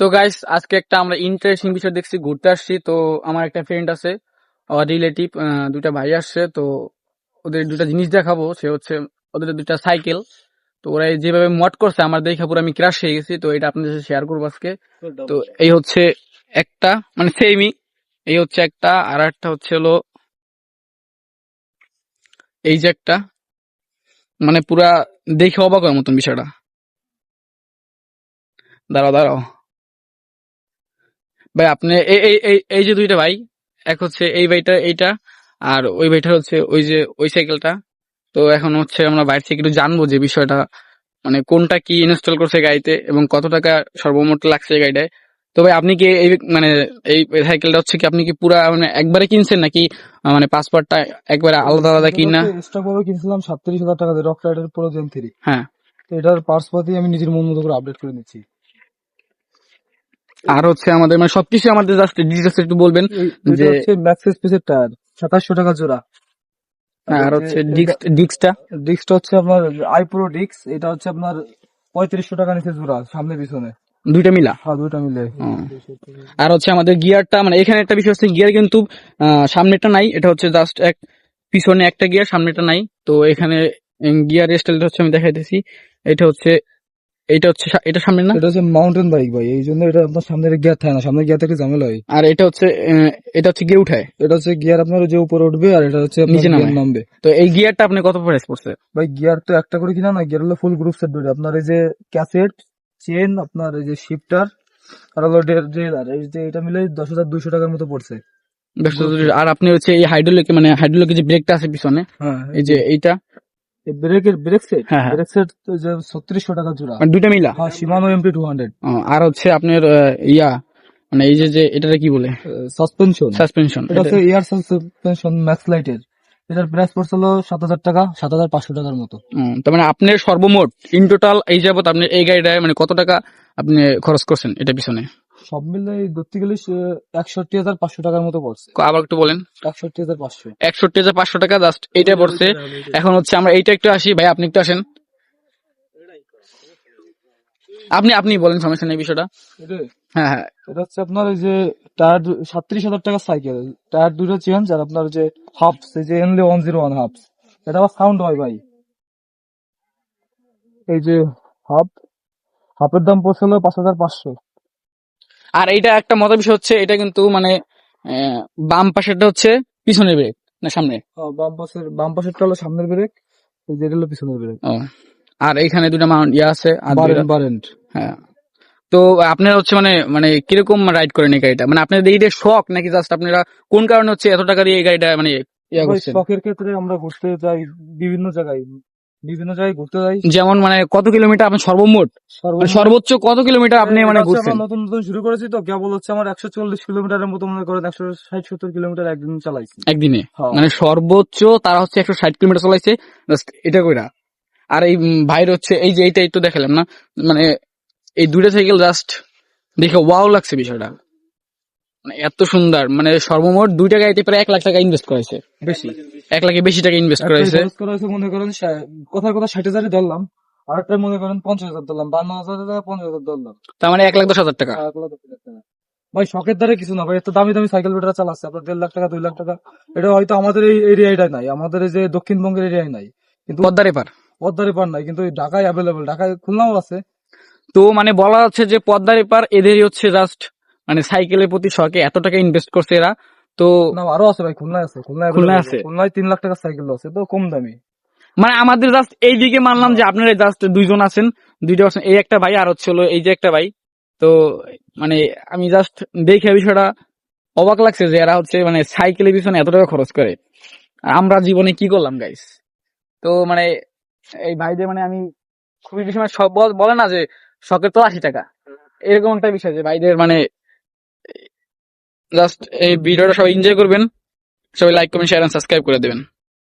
তো গাইস আজকে একটা আমরা ইন্টারেস্টিং বিষয় দেখছি, ঘুরতে আসছি। তো আমার একটা ফ্রেন্ড আছে রিলেটিভ দুটা ভাই আসছে। তো ওদের দুটা জিনিস দেখাবো, সে হচ্ছে ওদের দুটা সাইকেল তো ওরা যেভাবে মট করছে, আমার দেখে পুরো আমি ক্রাশ হয়ে গেছি। তো এটা আপনাদের সাথে শেয়ার করব আজকে। তো এই হচ্ছে একটা মানে সেমি এই হচ্ছে একটা, আর একটা হচ্ছে হলো এই যে একটা। মানে পুরা দেখে অবাক মতন বিষয়টা। দাঁড়াও দাঁড়াও। ভাই আপনি এই এই এই এই যে দুইটা ভাই এক হচ্ছে এই ভাইটা এইটা আর ওই ভাইটা হচ্ছে ওই যে ওই সাইকেলটা। তো এখন হচ্ছে আমরা বাইরে থেকে একটু জানব যে বিষয়টা মানে কোনটা কি ইনস্টল করছে গাড়িতে এবং কত টাকা সর্বমোট লাগছে এই গাড়িটায়। তো ভাই আপনি কি এই মানে এই সাইকেলটা হচ্ছে কি আপনি কি পুরা মানে একবারে কিনছেন নাকি মানে পাসপোর্টটা একবারে আলাদা আলাদা কিনা করে কিনছিলাম সাতত্রিশ হাজার টাকা দিয়ে rock rider pro gen three হ্যাঁ। তো এটার পার্টস পাতি আমি নিজের মন মতো করে আপডেট করে নিচ্ছি। আর হচ্ছে আমাদের মানে সবকিছু আমাদের জাস্ট ডিটেলস একটু বলবেন যে- হচ্ছে ম্যাক্স স্পেসের টায়ার সাতাশশো টাকা জোড়া। আর হচ্ছে ডিস্ক ডিস্কটা ডিস্কটা হচ্ছে আপনার আই প্রো ডিস্ক এটা হচ্ছে আপনার পঁয়ত্রিশশো টাকা নিচে জোড়া সামনে পিছনে। দুইটা মিলা? হ্যাঁ দুইটা মিলে। আর হচ্ছে আমাদের গিয়ারটা মানে এখানে একটা বিষয় হচ্ছে গিয়ার কিন্তু সামনেটা নাই এটা হচ্ছে জাস্ট এক পিছনে একটা গিয়ার সামনেটা নাই। তো এখানে গিয়ার স্টাইলটা হচ্ছে আমি দেখাইতেছি। এটা হচ্ছে এটা হচ্ছে এটা সামনে না? এটা হচ্ছে মাউন্টেন বাইক ভাই এই জন্য এটা আপনার সামনের গিয়ার থাকে না সামনের গিয়ার থেকে ঝামেলা হয়। আর এটা হচ্ছে এটা হচ্ছে গিয়ে উঠায়? এটা হচ্ছে গিয়ার আপনার যে উপরে উঠবে আর এটা হচ্ছে নিচে। নামবে। তো এই গিয়ারটা আপনি কত প্রাইস পড়ছে? ভাই গিয়ার তো একটা করে কিনা না গিয়ার হলো ফুল গ্রুপ সেট আপনার এই যে ক্যাসেট চেন আপনার এই যে শিফটার আর হলো ড্রেলার এই যে এটা মিলে দশ হাজার দুইশো টাকার মতো পড়ছে। আর আপনি হচ্ছে এই হাইড্রোলিক মানে হাইড্রোলিক যে ব্রেকটা আছে পিছনে হ্যাঁ এই যে। এইটা ব্রেকের ব্রেক সেট হ্যাঁ, হ্যাঁ। ব্রেক সেট ছত্রিশশো টাকা জোড়া। মানে দুইটা মিলা? হ্যাঁ এমপি টু হান্ড্রেড আর হচ্ছে আপনার ইয়া মানে এই যে কি বলে? সাসপেনশন সাসপেনশন এটা হচ্ছে এয়ার সাসপেনশন ম্যাক্স লাইটের এটার প্রাইস পড়ছিল সাত হাজার টাকা সাত হাজার পাঁচশো টাকার মতো। তার মানে আপনার সর্বমোট ইন টোটাল এই যাবত আপনি এই গাড়িটায় মানে কত টাকা আপনি খরচ করছেন এটা পিছনে? সব মিলে ধরতে গেলে একষট্টি হাজার পাঁচশো টাকার মতো পড়ছে। আবার একটু বলেন। একষট্টি হাজার পাঁচশো। একষট্টি হাজার পাঁচশো টাকা জাস্ট এইটা পড়ছে। এখন হচ্ছে আমরা এইটা একটু আসি। ভাই আপনি একটু আসেন। আপনি আপনি বলেন সমস্যা নেই বিষয়টা। হ্যাঁ হ্যাঁ। এটা হচ্ছে আপনার এই যে টায়ার সাতত্রিশ হাজার টাকার সাইকেল টায়ার দুটো চেঞ্জ আর আপনার যে হাফস এই যে এনলি ওয়ান জিরো ওয়ান হাফস এটা আবার সাউন্ড হয় ভাই। এই যে হাফ হাফের দাম পড়ছিল পাঁচ হাজার পাঁচশো। আর এটা একটা মজার বিষয় হচ্ছে এটা কিন্তু মানে বাম পাশেরটা হচ্ছে পিছনের ব্রেক না সামনে? বাম পাশের বাম পাশেরটা হলো সামনের ব্রেক এই যে এটা হলো পিছনের ব্রেক। আর এইখানে দুটা মাউন্ট ইয়ে আছে হ্যাঁ। তো আপনারা হচ্ছে মানে মানে কীরকম রাইড করেন এই গাড়িটা? মানে আপনাদের এইটা শখ নাকি জাস্ট আপনারা কোন কারণে হচ্ছে এত টাকা দিয়ে এই গাড়িটা মানে ইয়া শখের ক্ষেত্রে আমরা ঘুরতে যাই বিভিন্ন জায়গায়। বিভিন্ন জায়গায় ঘুরতে যাই। যেমন মানে কত কিলোমিটার আপনি সর্বমোট? মানে সর্বোচ্চ কত কিলোমিটার আপনি মানে ঘুরছেন? নতুন নতুন শুরু করেছি তো কেবল হচ্ছে আমার একশো চল্লিশ কিলোমিটারের মতো মনে করেন একশো ষাট সত্তর কিলোমিটার একদিন চালাইছি। একদিনে? হ্যাঁ। মানে সর্বোচ্চ তারা হচ্ছে একশো ষাট কিলোমিটার চলাইছে জাস্ট এটা কইরা। আর এই উম, ভাইয়ের হচ্ছে এই যে এইটা একটু দেখালাম না মানে এই দুইটা সাইকেল জাস্ট দেখে ওয়াও লাগছে বিষয়টা। মানে এত সুন্দর মানে সর্বমোট দুইটা গাড়িতে প্রায় এক লাখ টাকা ইনভেস্ট করেছে বেশি। এক লাখে বেশি টাকা ইনভেস্ট করেছে মনে করেন কোথায় কোথায় ষাট ধরলাম আর একটা মনে করেন পঞ্চাশ হাজার ধরলাম বান্ন হাজার টাকা পঞ্চাশ হাজার ধরলাম। তার মানে এক লাখ দশ হাজার টাকা। এক লাখ দশ হাজার টাকা। ভাই শখের দ্বারা কিছু না ভাই এত দামি দামি সাইকেল বেটারা চালাচ্ছে আপনার দেড় লাখ টাকা দুই লাখ টাকা এটা হয়তো আমাদের এই এরিয়াটাই নাই আমাদের এই যে দক্ষিণবঙ্গের এরিয়ায় নাই। কিন্তু পদ্মার এপার পদ্মারে পার নাই কিন্তু ঢাকায় অ্যাভেলেবেল ঢাকায় খুলনাও আছে। তো মানে বলা যাচ্ছে যে পদ্মার এপার এদেরই হচ্ছে জাস্ট মানে সাইকেলের প্রতি শখে এত টাকা ইনভেস্ট করছে এরা তো আরও আছে ভাই খুলনায় আছে খুলনায় আছে? খুলনায় তিন লাখ টাকার সাইকেল আছে তো কম দামি। মানে আমাদের জাস্ট এই দিকে মানলাম যে আপনারা জাস্ট দুইজন আছেন দুইটা আছেন এই একটা ভাই আর হচ্ছে হলো এই যে একটা ভাই। তো মানে আমি জাস্ট দেখে বিষয়টা অবাক লাগছে যে এরা হচ্ছে মানে সাইকেলের পিছনে এত টাকা খরচ করে। আমরা জীবনে কি করলাম গাইস তো মানে এই ভাইদের মানে আমি খুবই বেশি মানে সব বলে না যে শখের তো আশি টাকা। এরকম একটা বিষয় যে ভাইদের মানে জাস্ট এই ভিডিওটা সবাই এনজয় করবেন। সবাই লাইক কমেন্ট শেয়ার সাবস্ক্রাইব করে দেবেন।